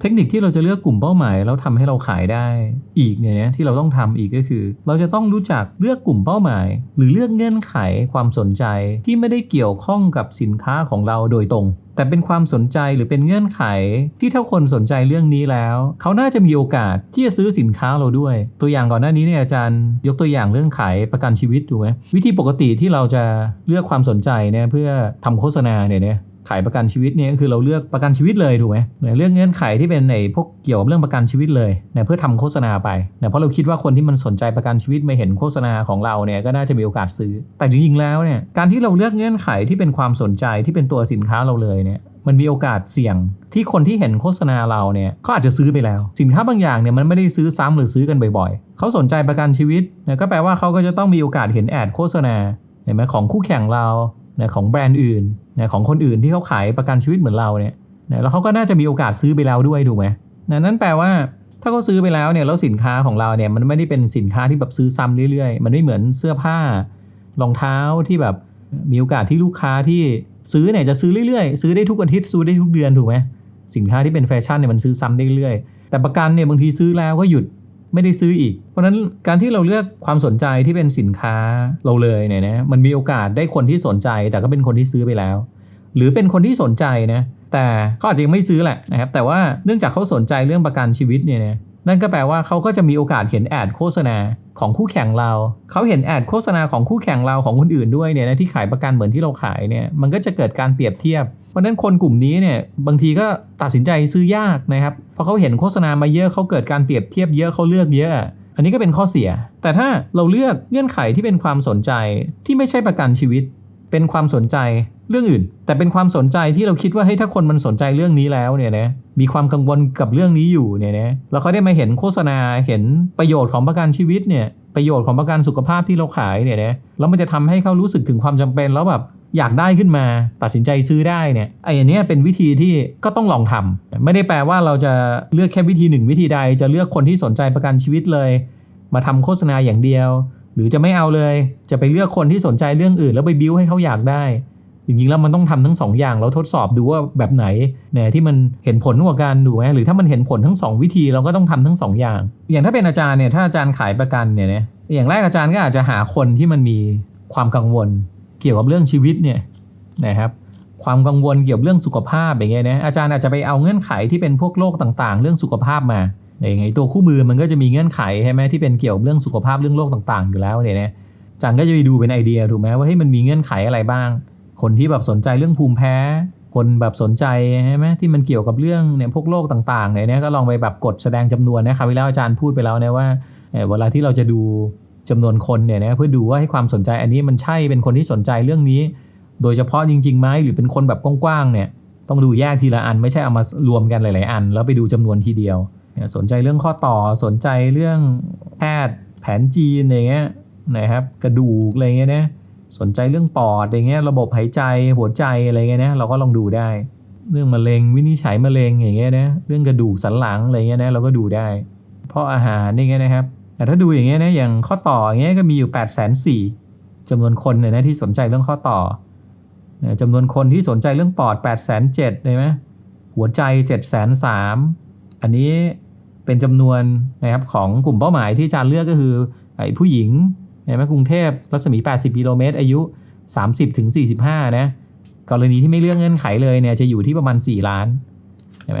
เทคนิคที่เราจะเลือกกลุ่มเป้าหมายแล้วทำให้เราขายได้อีกเนี่ยนะที่เราต้องทำอีกก็คือ เราจะต้องรู้จักเลือกกลุ่มเป้าหมาย หรือเลือกเงื่อนไขความสนใจที่ไม่ได้เกี่ยวข้องกับสินค้าของเราโดยตรง แต่เป็นความสนใจหรือเป็นเงื่อนไข ที่ถ้าคนสนใจเรื่องนี้แล้ว เขาน่าจะมีโอกาสที่จะซื้อสินค้าเราด้วย ตัวอย่างก่อนหน้านี้เนี่ยอาจารย์ยกตัวอย่างเรื่องขายประกันชีวิตถูกไหมวิธีปกติที่เราจะเลือกความสนใจเนี่ยเพื่อทำโฆษณาเนี่ย ขายประกันชีวิตเนี่ยก็คือเราเลือกประกันชีวิตเลยถูกไหมเนี่ยเรื่องเงื่อนไขที่เป็นในพวกเกี่ยวกับเรื่องประกันชีวิตเลยเนี่ยเพื่อทำโฆษณาไปเนี่ยเพราะเราคิดว่าคนที่มันสนใจประกันชีวิตมาเห็นโฆษณาของเราเนี่ยก็น่าจะมีโอกาสซื้อ แต่จริงๆแล้วเนี่ยการที่เราเลือกเงื่อนไขที่เป็นความสนใจที่เป็นตัวสินค้าเราเลยเนี่ยมันมีโอกาสเสี่ยงที่คนที่เห็นโฆษณาเราเนี่ยเขาอาจจะซื้อไปแล้ว สินค้าบางอย่างเนี่ยมันไม่ได้ซื้อซ้ำหรือซื้อกันบ่อยๆ เขาสนใจประกันชีวิตเนี่ยก็แปลว่าเขาก็จะต้องมีโอกาสเห็นแอดโฆษณาเห็นไหมของคู่แข่งเราเนี่ยของแบรนด์อื่น นี่ยของคนอื่นที่เขาขายประกันชีวิตเหมือนเราเนี่ยเนี่ยแล้วเขาก็น่าจะมีโอกาสซื้อไปแล้วด้วยถูกไหมนะนั่นแปลว่าถ้าเขาซื้อไปแล้วเนี่ยแล้วสินค้าของเราเนี่ยมันไม่ได้เป็นสินค้าที่แบบซื้อซ้ำเรื่อยๆ มันไม่เหมือนเสื้อผ้ารองเท้าที่แบบมีโอกาสที่ลูกค้าที่ซื้อเนี่ยจะซื้อเรื่อยๆ ซื้อได้ทุกอาทิตย์ซื้อได้ทุกเดือนถูกไหมสินค้าที่เป็นแฟชั่นเนี่ยมันซื้อซ้ำได้เรื่อยๆแต่ประกันเนี่ยบางทีซื้อแล้วก็หยุด ไม่ได้ซื้ออีก เพราะนั้นการที่เราเลือกความสนใจที่เป็นสินค้าเราเลยเนี่ยนะมันมีโอกาสได้คนที่สนใจ แต่ก็เป็นคนที่ซื้อไปแล้ว หรือเป็นคนที่สนใจนะแต่เขาอาจจะยังไม่ซื้อแหละนะครับแต่ว่าเนื่องจากเขาสนใจเรื่องประกันชีวิตเนี่ยนะ นั่นก็แปลว่าเขาก็จะมีโอกาสเห็นแอดโฆษณาของคู่แข่งเรา เขาเห็นแอดโฆษณาของคู่แข่งเราของคนอื่นด้วยเนี่ยนะที่ขายประกันเหมือนที่เราขายเนี่ยมันก็จะเกิดการเปรียบเทียบ เพราะนั้นคนกลุ่มนี้เนี่ยบางทีก็ตัดสินใจซื้อยากนะครับเพราะเขาเห็นโฆษณามาเยอะเขาเกิดการเปรียบเทียบเยอะเขาเลือกเยอะ อันนี้ก็เป็นข้อเสีย แต่ถ้าเราเลือกเงื่อนไขที่เป็นความสนใจที่ไม่ใช่ประกันชีวิต เป็นความสนใจ เรื่องอื่น แต่เป็นความสนใจที่เราคิดว่าเฮ้ยถ้าคนมันสนใจเรื่องนี้แล้วเนี่ยนะมีความกังวลกับเรื่องนี้อยู่เนี่ยนะแล้วเขาได้มาเห็นโฆษณาเห็นประโยชน์ของประกันชีวิตเนี่ยประโยชน์ของประกันสุขภาพที่เราขายเนี่ยนะแล้วมันจะทำให้เขารู้สึกถึงความจำเป็นแล้วแบบอยากได้ขึ้นมาตัดสินใจซื้อได้เนี่ยไอ้อันนี้เป็นวิธีที่ก็ต้องลองทำไม่ได้แปลว่าเราจะเลือกแค่วิธีหนึ่งวิธีใด จะเลือกคนที่สนใจประกันชีวิตเลย มาทำโฆษณาอย่างเดียว หรือจะไม่เอาเลย จะไปเลือกคนที่สนใจเรื่องอื่น แล้วไปบิ้วให้เขาอยากได้ จริงๆแล้วมันต้องทำทั้งสองอย่างแล้วทดสอบดูว่าแบบไหนเนี่ยที่มันเห็นผลกว่ากันดูไหมหรือถ้ามันเห็นผลทั้งสองวิธีเราก็ต้องทำทั้งสองอย่าง อย่างถ้าเป็นอาจารย์เนี่ยถ้าอาจารย์ขายประกันเนี่ยนะอย่างแรกอาจารย์ก็อาจจะหาคนที่มันมีความกังวล เกี่ยวกับเรื่องชีวิตเนี่ยนะครับความกังวลเกี่ยวกับเรื่องสุขภาพอย่างเงี้ยนะอาจารย์อาจจะไปเอาเงื่อนไขที่เป็นพวกโรคต่างๆ เรื่องสุขภาพมาอย่างไงตัวคู่มือมันก็จะมีเงื่อนไขใช่ไหมที่เป็นเกี่ยวกับเรื่องสุขภาพเรื่องโรคต่างๆ อยู่แล้วเนี่ยนะอาจารย์ก็จะไปดูเป็นไอเดียถูกไหมว่าให้มันมีเงื่อนไขอะไรบ้าง คนที่แบบสนใจเรื่องภูมิแพ้ คนแบบสนใจใช่ไหมที่มันเกี่ยวกับเรื่องเนี่ยพวกโรคต่างๆเนี่ยนะก็ลองไปแบบกดแสดงจำนวนนะครับเวลาอาจารย์พูดไปแล้วนะว่าเอ่อเวลาที่เราจะดูจำนวนคนเนี่ยนะเพื่อดูว่าให้ความสนใจอันนี้มันใช่เป็นคนที่สนใจเรื่องนี้ โดยเฉพาะจริงๆไหมหรือเป็นคนแบบกว้างๆเนี่ยต้องดูแยกทีละอันไม่ใช่เอามารวมกันหลาย ๆ อัน แล้วไปดูจำนวนทีเดียวสนใจเรื่องข้อต่อสนใจเรื่องแพทย์แผนจีนอะไรเงี้ยนะครับกระดูกอะไรเงี้ยนะ สนใจเรื่องปอดอะไรเงี้ยระบบหายใจหัวใจอะไรเงี้ยนะเราก็ลองดูได้ เรื่องมะเร็งวินิจฉัยมะเร็งอย่างเงี้ยนะเรื่องกระดูกสันหลังอะไรเงี้ยนะเราก็ดูได้ เพราะอาหารนี่ไงนะครับแต่ถ้าดูอย่างเงี้ยนะอย่างข้อต่ออย่างเงี้ยก็มีอยู่8ปดแสนสี่จำนวนคนเนี่ยนะที่สนใจเรื่องข้อต่อจำนวนคนที่สนใจเรื่องปอด8ปดแสนเจ็ดใช่ไหมหัวใจ7จ็ดแสนสามอันนี้เป็นจำนวนนะครับของกลุ่มเป้าหมายที่อาจารย์เลือกก็คือไอ้ผู้หญิง เห็นไหมกรุงเทพรัศมี 80 กิโลเมตร อายุ 30ถึง45 นะ กรณีที่ไม่เลือกเงื่อนไขเลยเนี่ยจะอยู่ที่ประมาณ 4 ล้านใช่ไหม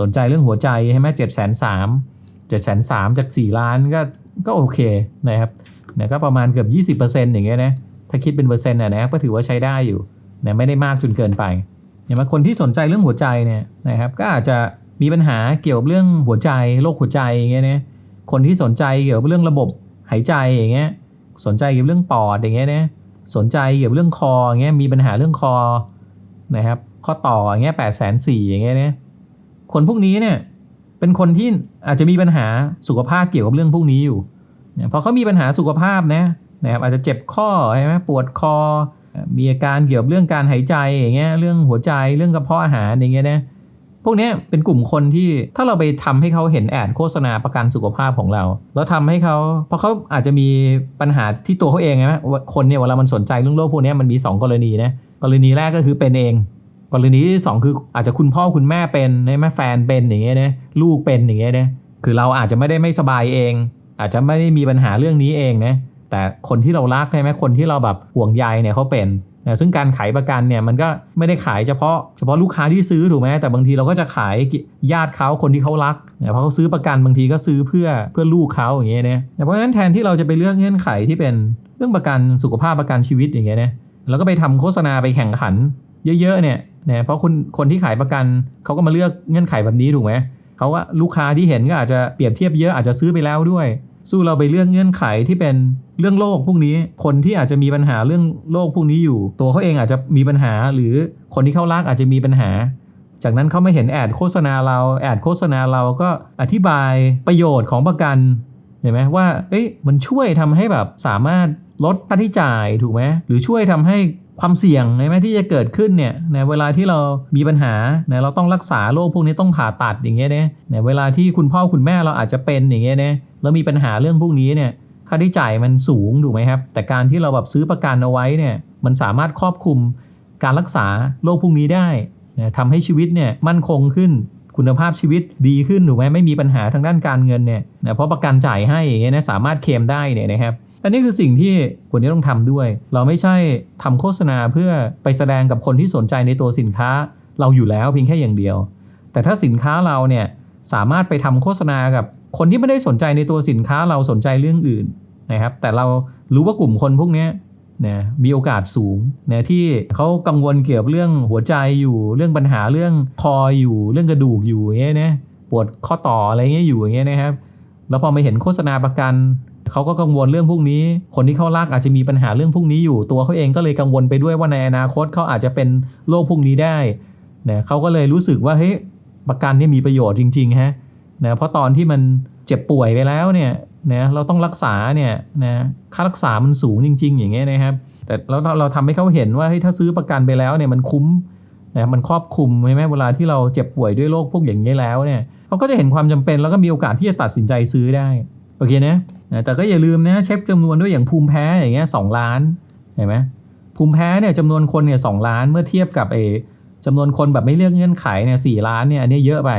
สนใจเรื่องหัวใจใช่ไหมเจ็ดแสนสามเจ็ดแสนสามจาก 4 ล้านก็ก็โอเคนะครับเนี่ยก็ประมาณเกือบ 20%อย่างเงี้ยนะถ้าคิดเป็นเปอร์เซ็นต์นะนะก็ถือว่าใช้ได้อยู่นะไม่ได้มากจนเกินไปอย่างบางคนที่สนใจเรื่องหัวใจเนี่ยนะครับก็อาจจะมีปัญหาเกี่ยวกับเรื่องหัวใจโรคหัวใจอย่างเงี้ยนะคนที่สนใจเกี่ยวกับเรื่องระบบหายใจอย่างเงี้ย สนใจเกี่ยวกับเรื่องปอดอย่างเงี้ยนะสนใจเกี่ยวกับเรื่องคออย่างเงี้ยมีปัญหาเรื่องคอนะครับข้อต่ออย่างเงี้ยแปดแสนสี่อย่างเงี้ยนะคนพวกนี้เนี่ยเป็นคนที่อาจจะมีปัญหาสุขภาพเกี่ยวกับเรื่องพวกนี้อยู่เนี่ยพอเขามีปัญหาสุขภาพนะนะครับอาจจะเจ็บข้อใช่ไหมปวดคอ มีอาการเกี่ยวกับเรื่องการหายใจอย่างเงี้ยเรื่องหัวใจเรื่องกระเพาะอาหารอย่างเงี้ยนะ วกนี้เป็นกลุ่มคนที่ถ้าเราไปทำให้เขาเห็นแอดโฆษณาประกันสุขภาพของเรา แล้วทำให้เขาเพราะเขาอาจจะมีปัญหาที่ตัวเขาเองไงคนเนี่ยเวลามันสนใจเรื่องโรคพวกนี้มันมี 2 กรณีนะกรณีแรกก็คือเป็นเอง กรณีที่สองคืออาจจะคุณพ่อคุณแม่เป็นใช่ไหมแฟนเป็นอย่างเงี้ยนะลูกเป็นอย่างเงี้ยนะคือเราอาจจะไม่ได้ไม่สบายเอง อาจจะไม่ได้มีปัญหาเรื่องนี้เองนะแต่คนที่เรารักใช่ไหมคนที่เราแบบห่วงใยเนี่ยเขาเป็น ซึ่งการขายประกันเนี่ยมันก็ไม่ได้ขายเฉพาะเฉพาะลูกค้าที่ซื้อถูกไหมแต่บางทีเราก็จะขายญาติเขาคนที่เขารักเนี่ยเพราะเขาซื้อประกันบางทีก็ซื้อเพื่อเพื่อลูกเขาอย่างเงี้ยนะเพราะฉะนั้นแทนที่เราจะไปเลือกเงื่อนไขที่เป็นเรื่องประกันสุขภาพประกันชีวิตอย่างเงี้ยนะแล้วก็ไปทำโฆษณาไปแข่งขันเยอะๆเนี่ยนะเพราะคนคนที่ขายประกันเขาก็มาเลือกเงื่อนไขแบบนี้ถูกไหมเขาว่าลูกค้าที่เห็นก็อาจจะเปรียบเทียบเยอะอาจจะซื้อไปแล้วด้วย สู้เราไปเลือกเงื่อนไขที่เป็นเรื่องโรคพวกนี้ คนที่อาจจะมีปัญหาเรื่องโรคพวกนี้อยู่ ตัวเขาเองอาจจะมีปัญหา หรือคนที่เขารักอาจจะมีปัญหา จากนั้นเขาไม่เห็นแอดโฆษณาเราแอดโฆษณาเราก็อธิบายประโยชน์ของประกันเห็นไหมว่าเอ้ยมันช่วยทำให้แบบสามารถลดค่าใช้จ่ายถูกไหมหรือช่วยทำให้ ความเสี่ยงใช่ไหมที่จะเกิดขึ้นเนี่ยในเวลาที่เรามีปัญหาเนี่ยเราต้องรักษาโรคพวกนี้ต้องผ่าตัดอย่างเงี้ยเนี่ยในเวลาที่คุณพ่อคุณแม่เราอาจจะเป็นอย่างเงี้ยเนี่ยแล้วมีปัญหาเรื่องพวกนี้เนี่ยค่าใช้จ่ายมันสูงถูกไหมครับ แต่การที่เราแบบซื้อประกันเอาไว้เนี่ยมันสามารถครอบคลุมการรักษาโรคพวกนี้ได้นะทำให้ชีวิตเนี่ยมั่นคงขึ้นคุณภาพชีวิตดีขึ้นถูกไหมไม่มีปัญหาทางด้านการเงินเนี่ยนะเพราะประกันจ่ายให้อย่างเงี้ยนะสามารถเคลมได้เนี่ยนะครับ อันนี้คือสิ่งที่ควรจะต้องทำด้วย เราไม่ใช่ทำโฆษณาเพื่อไปแสดงกับคนที่สนใจในตัวสินค้า เราอยู่แล้วเพียงแค่อย่างเดียว แต่ถ้าสินค้าเราเนี่ยสามารถไปทำโฆษณากับคนที่ไม่ได้สนใจในตัวสินค้าเราสนใจเรื่องอื่นนะครับ แต่เรารู้ว่ากลุ่มคนพวกนี้นะมีโอกาสสูงนะที่เขากังวลเกี่ยวกับเรื่องหัวใจอยู่เรื่องปัญหาเรื่องคออยู่เรื่องกระดูกอยู่อย่างเงี้ยนะปวดข้อต่ออะไรเงี้ยอยู่อย่างเงี้ยนะครับ แล้วพอมาเห็นโฆษณาประกัน เขาก็กังวลเรื่องพวกนี้ คนที่เขารักอาจจะมีปัญหาเรื่องพวกนี้อยู่ ตัวเขาเองก็เลยกังวลไปด้วยว่าในอนาคตเขาอาจจะเป็นโรคพวกนี้ได้นะเขาก็เลยรู้สึกว่าเฮ้ยประกันนี่มีประโยชน์จริงๆฮะนะเพราะตอนที่มันเจ็บป่วยไปแล้วเนี่ยนะเราต้องรักษาเนี่ยนะค่ารักษามันสูงจริง ๆ อย่างเงี้ยนะครับ แต่เราเราทำให้เขาเห็นว่าเฮ้ยถ้าซื้อประกันไปแล้วเนี่ยมันคุ้มนะมันครอบคลุมใช่ไหมเวลาที่เราเจ็บป่วยด้วยโรคพวกอย่างนี้แล้วเนี่ยเขาก็จะเห็นความจำเป็นแล้วก็มีโอกาสที่จะตัดสินใจซื้อได้โอเคนะ นะแต่ก็อย่าลืมนะเช็คจำนวนด้วยอย่างภูมิแพ้อย่างเงี้ยสองล้านเห็นไหมภูมิแพ้เนี่ยจำนวนคนเนี่ยสองล้านเมื่อเทียบกับเอจำนวนคนแบบไม่เลือกเงื่อนไขเนี่ยสี่ล้านเนี่ยอันนี้เยอะไป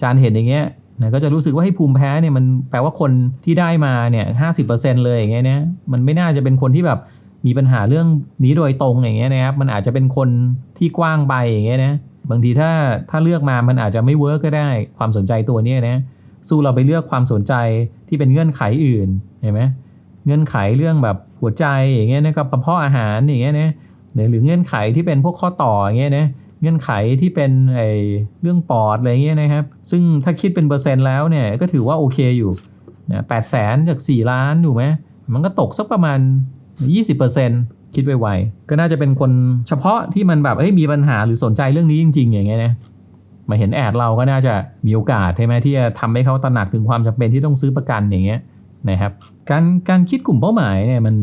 จานเห็นอย่างเงี้ยนะก็จะรู้สึกว่าให้ภูมิแพ้เนี่ยมันแปลว่าคนที่ได้มาเนี่ยห้าสิบเปอร์เซ็นต์เลยอย่างเงี้ยนะมันไม่น่าจะเป็นคนที่แบบมีปัญหาเรื่องนี้โดยตรงอย่างเงี้ยนะครับมันอาจจะเป็นคนที่กว้างไปอย่างเงี้ยนะบางทีถ้าถ้าเลือกมามันอาจจะไม่เวิร์กก็ได้ความสนใจตัวเนี้ยนะ สู้เราไปเลือกความสนใจที่เป็นเงื่อนไขอื่นเห็นไหมเงื่อนไขเรื่องแบบหัวใจอย่างเงี้ยนะกับกระเพาะอาหารอย่างเงี้ยนะหรือเงื่อนไขที่เป็นพวกข้อต่ออย่างเงี้ยนะเงื่อนไขที่เป็นไอเรื่องปอดอะไรเงี้ยนะครับ ซึ่งถ้าคิดเป็นเปอร์เซ็นต์แล้วเนี่ยก็ถือว่าโอเคอยู่นะแปดแสนจาก 4 ล้านถูกไหมมันก็ตกสักประมาณ 20%คิดไวๆก็น่าจะเป็นคนเฉพาะที่มันแบบเอ้ยมีปัญหาหรือสนใจเรื่องนี้จริง ๆ อย่างเงี้ยนะ มาเห็นแอดเราก็น่าจะมีโอกาสใช่ไหมที่จะทำให้เขาตระหนักถึงความจำเป็นที่ต้องซื้อประกันอย่างเงี้ยนะครับการการคิดกลุ่มเป้าหมายเนี่ยมัน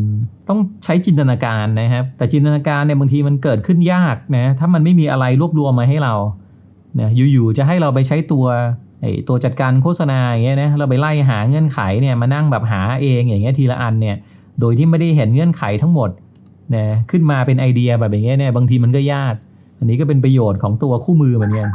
ต้องใช้จินตนาการนะครับแต่จินตนาการเนี่ยบางทีมันเกิดขึ้นยากนะถ้ามันไม่มีอะไรรวบรวมมาให้เราเนี่ยอยู่ๆจะให้เราไปใช้ตัวไอตัวจัดการโฆษณาอย่างเงี้ยนะเราไปไล่หาเงื่อนไขเนี่ยมานั่งแบบหาเองอย่างเงี้ยทีละอันเนี่ยโดยที่ไม่ได้เห็นเงื่อนไขทั้งหมดนะขึ้นมาเป็นไอเดียแบบอย่างเงี้ยเนี่ยบางทีมันก็ยาก อันนี้ก็เป็นประโยชน์ของตัวคู่มือเหมือนกัน